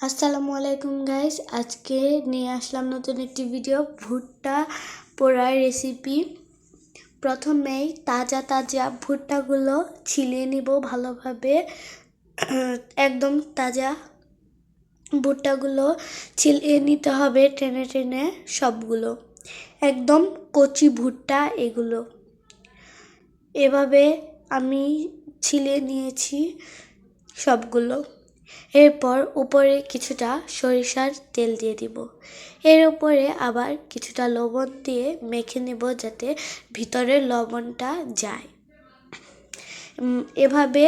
আসসালামু আলাইকুম গাইস আজকে নিয়ে আসলাম নতুন একটি ভিডিও ভুট্টা পোড়ার রেসিপি প্রথমেই তাজা তাজা ভুট্টাগুলো ছিলিয়ে নিব ভালোভাবে। একদম তাজা ভুট্টাগুলো ছিলিয়ে নিতে হবে টেনে টেনে সবগুলো। একদম কচি ভুট্টা এগুলো। এভাবে আমি ছিলিয়ে নিয়েছি সবগুলো। এরপর উপরে কিছুটা সরিষার তেল দিয়ে দিব। এর উপরে আবার কিছুটা লবণ দিয়ে মেখে নেব যাতে ভিতরের লবণটা যায়। এভাবে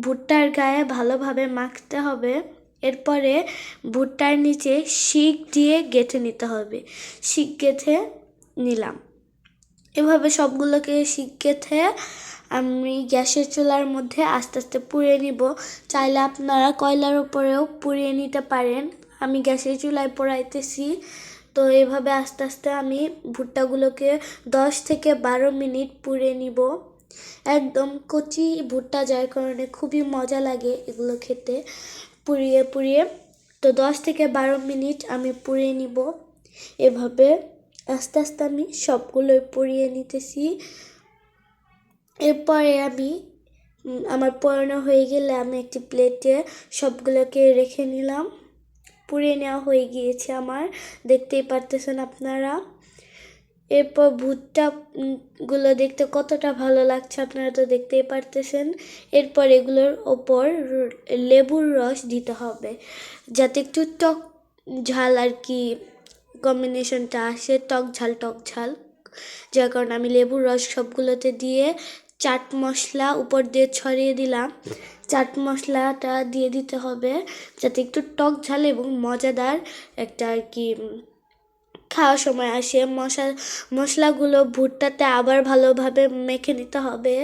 ভুট্টার গায়ে ভালোভাবে মাখতে হবে। এরপরে ভুট্টার নিচে শিক দিয়ে গেঁথে নিতে হবে। শিক গেঁথে নিলাম। এভাবে সবগুলোকে শিক গেঁথে আমি গ্যাসের চুলার মধ্যে আস্তে আস্তে পুড়িয়ে নিব। চাইলে আপনারা কয়লার উপরেও পুড়িয়ে নিতে পারেন। আমি গ্যাসের চুলায় পোড়াইতেছি। তো এভাবে আস্তে আস্তে আমি ভুট্টাগুলোকে দশ থেকে বারো মিনিট পুড়ে নিব। একদম কচি ভুট্টা, যার কারণে খুবই মজা লাগে এগুলো খেতে। পুড়িয়ে পুড়িয়ে তো দশ থেকে বারো মিনিট আমি পুড়িয়ে নিব। এভাবে আস্তে আস্তে আমি সবগুলোই পুড়িয়ে নিতেছি। এরপরে আমি আমার পোড়ানো হয়ে গেলে আমি একটি প্লেটে সবগুলোকে রেখে নিলাম। পুড়িয়ে নেওয়া হয়ে গিয়েছে আমার। দেখতেই পারতেছেন আপনারা। এরপর ভুট্টা গুলো দেখতে কতটা ভালো লাগছে আপনারা তো দেখতেই পারতেছেন। এরপর এগুলোর ওপর লেবুর রস দিতে হবে। যাতে একটু টক ঝাল আর কি কম্বিনেশনটা আসে, টক ঝাল টক ঝাল। যার কারণে আমি লেবুর রস সবগুলোতে দিয়ে চাট মশলা উপর দিয়ে ছড়িয়ে দিলাম। চাট মশলাটা দিয়ে দিতে হবে যাতে একটু টক ঝাল এবং মজাদার একটা আর কি খাওয়ার সময় আসে। মশলা মশলাগুলো ভুট্টাতে আবার ভালোভাবে মেখে নিতে হবে।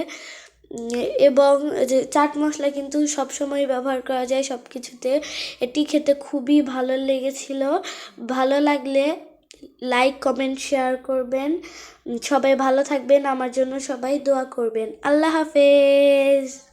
এবং যে চাট মশলা কিন্তু সব সময় ব্যবহার করা যায় সব কিছুতে এটি খেতে খুবই ভালো লেগেছিল। ভালো লাগলে লাইক কমেন্ট শেয়ার করবেন। সবাই ভালো থাকবেন। আমার জন্য সবাই দোয়া করবেন। আল্লাহ হাফেজ।